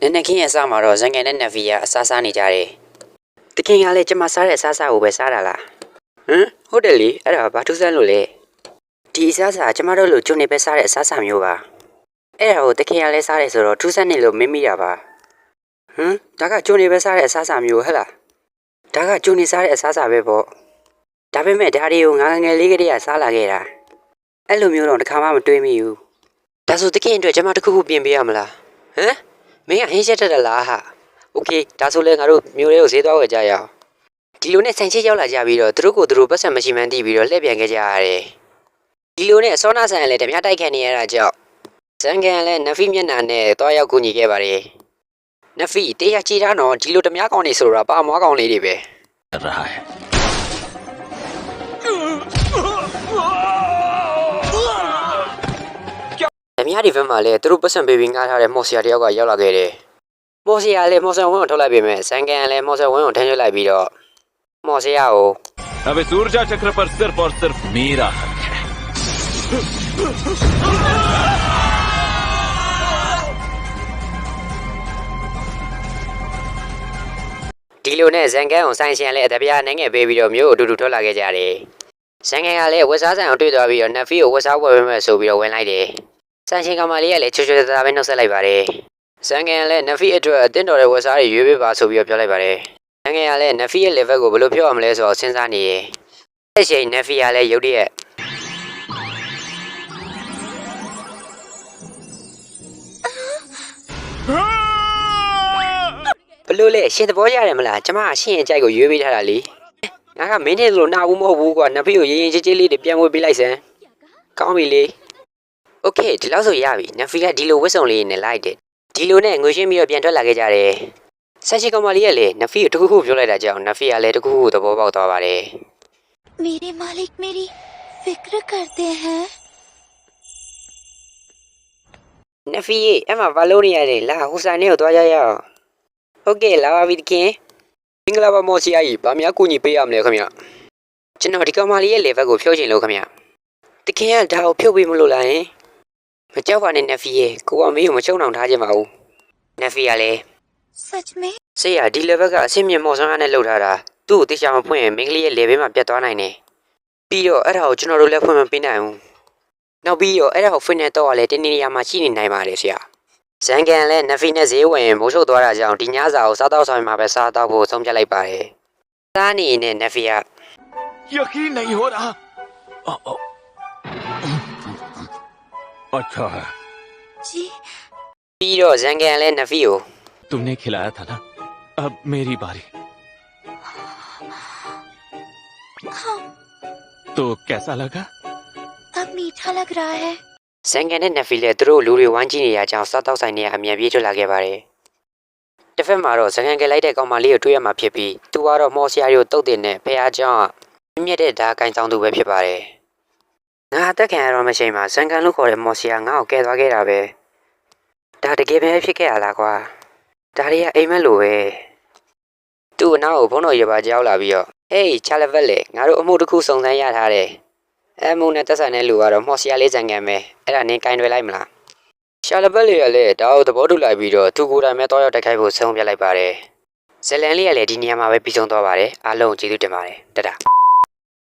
နည်းနည်းခင်းရဲ့အစားမှာတော့ဇန်ကန်နဲ့နက်ဗီကအစားစားနေကြတယ်တခင်ကလည်းကျမစားတဲ့အစားစားကိုပဲစားတာလားဟမ်ဟုတ်တယ်လေအဲ့ဒါဘာထူးဆန်းလို့လဲဒီအစားစားကျမတို့လိုကျွန်းနေပဲစားတဲ့အစားစားမျိုးပါအဲ့ဒါကိုတခင်ကလည်းစားတယ်ဆိုတော့ထူးဆန်းနေလို့မင်းမိတာပါဟမ်ဒါကကျွန်းနေပဲစားတဲ့အစားစားမျိုးဟဲ့လားဒါကကျွန်းနေစားတဲ့အစားစားပဲပေါ့ဒါပေမဲ့ဒါတွေကိုငါငယ်လေးကတည်းကစားလာခဲ့တာအဲ့လိုမျိုးတော့တစ်ခါမှမတွေးမိဘူးဒါဆိုတခင်အတွက်ကျမတစ်ခုခုပြင်ပေးရမလားဟမ် မင်းကဟင်းရှက်ထက်တလားဟာโอเคဒါဆိုလဲငါတို့မျိုးလေးကိုဈေးသွားဝယ်ကြရအောင်ဒီလိုနဲ့ဆန်ချစ်ရောက်လာကြပြီးတော့သူတို့ကိုသူတို့ပတ်စံမရှိမှန်းသိပြီးတော့လှည့်ပြန်ခဲ့ကြရတယ်ဒီလိုနဲ့ဆောနာဆန်ကလည်းဓမြတိုက်ခတ်နေရတာကြောင့်ဇန်ကန်လည်းနဖီမျက်နှာနဲ့သွားရောက်ကူညီခဲ့ပါတယ်နဖီတေးရချီတာနော်ဒီလိုဓမြကောင်တွေဆိုတော့ပါမွားကောင်လေးတွေပဲရဟဲ့ है ဓမြဒီဘက်မှာလည်းသူတို့ပတ်စံပေးပြီးငှားထားတဲ့မော်ဆီယာတယောက်ကရောက်လာခဲ့တယ်မော်ဆီယာလည်းမော်ဆန်ဝင်းကိုထုတ်လိုက်ပေမဲ့ဇန်ကန်ကလည်းမော်ဆန်ဝင်းကိုထမ်းရွက်လိုက်ပြီးတော့မော်ဆီယာကို अबे सूरजा चक्र पर सिर्फ और सिर्फ मेरा हक है ဒီလိုနဲ့ဇန်ကန်ကိုဆိုင်ရှင်လည်းအတပြားနိုင်ငယ်ပေးပြီးတော့မျိုးအတူတူထွက်လာခဲ့ကြတယ်။ဇန်ကန်ကလည်းဝက်စားဆိုင်အောင်တွေ့သွားပြီးတော့နက်ဖီကိုဝက်စားပွဲပေးမယ်ဆိုပြီးတော့ဝင်လိုက်တယ်။ ဆိုင်ရှင်ကမလေးကလည်းချွတ်ချွတ်သားသားပဲနှုတ်ဆက်လိုက်ပါတယ်။ဇန်ကန်ကလည်းနက်ဖီအတွက်အတင်းတော်တဲ့ဝက်စားတွေရွေးပေးပါဆိုပြီးတော့ပြောလိုက်ပါတယ်။ဇန်ကန်ကလည်းနက်ဖီရဲ့ level ကိုဘယ်လိုဖြောက်အောင်မလဲဆိုတော့စဉ်းစားနေတယ်။အဲ့ချိန်နက်ဖီကလည်းရုတ်တရက်ဘလို့လဲရှင်သဘောရတယ်မလားကျမကရှင်ရဲ့အကြိုက်ကိုရွေးပေးထားတာလေငါကမင်းနဲ့လို့နာဘူးမဟုတ်ဘူးကွာနဖေကိုရေးရင်ချစ်ချစ်လေးတွေပြန်ဝေးပေးလိုက်စမ်းကောင်းပြီလေ โอเคဒီလောက်ဆိုရပြီနဖေကဒီလိုဝစ်စုံလေးနဲ့လိုက်တယ်ဒီလိုနဲ့ငွေရှင်းပြီးတော့ပြန်ထွက်လာခဲ့ကြတယ်ဆက်ရှိကောင်မလေးကလည်းနဖေကိုတခုခုပြောလိုက်တာကြောင့်နဖေကလည်းတခုခုသဘောပေါက်သွားပါတယ် मेरे मालिक मेरी फिक्र करते हैं နဖေရဲ့အမဘာလို့နေရလဲလာဟိုဆိုင်နဲ့ကိုသွားကြရအောင်ဟုတ်ကဲ့လာပါပြီတခင်မင်္ဂလာပါမော်စီယာကြီးဗာများကူညီပေးရမလဲခင်ဗျကျွန်တော်ဒီကောင်မလေးရဲ့ level ကိုဖြုတ်ချင်လို့ခင်ဗျတခင်ကဒါကိုဖြုတ်ပေးမလို့လားယင် မကြောက်ပါနဲ့နက်ဖီရဲ့ကိုကမင်းကိုမချုံအောင်ထားခြင်းပါဘူးနက်ဖီကလည်း such me ဆေးရဒီ level ကအဆင့်မြင့်မော်ဆွမ်းအားနဲ့လှုပ်ထားတာသူ့ကိုတေချာမဖွင့်ရင်မင်းကလေးရဲ့ level မှာပြတ်သွားနိုင်တယ်ပြီးတော့အဲ့ဒါကိုကျွန်တော်တို့လည်းဖွင့်မပေးနိုင်ဘူးနောက်ပြီးတော့အဲ့ဒါကို fitness တော့ကလည်းတင်းတင်းရရမှရှိနေနိုင်ပါတယ်ဆရာဇန်ကန်လည်းနက်ဖီနဲ့ဈေးဝင်မိုးချုပ်သွားတာကြောင့်ဒီညစာကိုစားတော့ဆောင်မှာပဲစားတော့ဖို့ဆုံးဖြတ်လိုက်ပါတယ်စားနေရင်နဲ့နက်ဖီကယခီနိုင်ဟောတာအော်အော် अच्छा है जी ပြီးတော့ဇန်ကန်လည်းနဖီကို तुमने खिलाया था ना अब मेरी बारी हाँ तो कैसा लगा अब मीठा लग रहा है ဇန်ကန်နဲ့နဖီလည်းသူတို့လူတွေဝိုင်းကြည့်နေရကြောင်းစားတော့ဆိုင်နေရအမြန်ပြေးထွက်လာခဲ့ပါတယ်တစ်ဖက်မှာတော့ဇန်ကန်ကလိုက်တဲ့ကောင်မလေးကိုတွေ့ရမှာဖြစ်ပြီးသူကတော့မော်ဆရာရီကိုတုတ်တင်တဲ့ဖះเจ้าကမြင့်တဲ့ဓာတ်ကိုင်းဆောင်သူပဲဖြစ်ပါတယ် ငါအသက်ခံရတော့မရှိမှဇန်ကန်လို့ခေါ်တဲ့မော်ဆရာငါ့ကိုကဲသွားခဲ့တာပဲဒါတကယ်ပဲဖြစ်ခဲ့ရလားကွာဒါတွေကအိမ်မက်လိုပဲသူ့အနောက်ကိုဘုန်းတော်ရပါကြောက်လာပြီးတော့ဟေးချာလဗက်လေငါတို့အမှုတစ်ခုစုံစမ်းရထားတယ်အဲမုံနဲ့တက်ဆိုင်တဲ့လူကတော့မော်ဆီယာလေးဇန်ကန်ပဲအဲ့ဒါနင်းကင်တွေလိုက်မလားရှာလဘက်လေးကလည်းဒါကိုသဘောတူလိုက်ပြီးတော့သူကိုယ်တိုင်ပဲတောက်ရောက်တိုက်ခိုက်ဖို့ဆုံးဖြတ်လိုက်ပါတယ်ဇလန်လေးကလည်းဒီနေရာမှာပဲပြီးဆုံးသွားပါတယ်အားလုံးကျေးဇူးတင်ပါတယ်တတ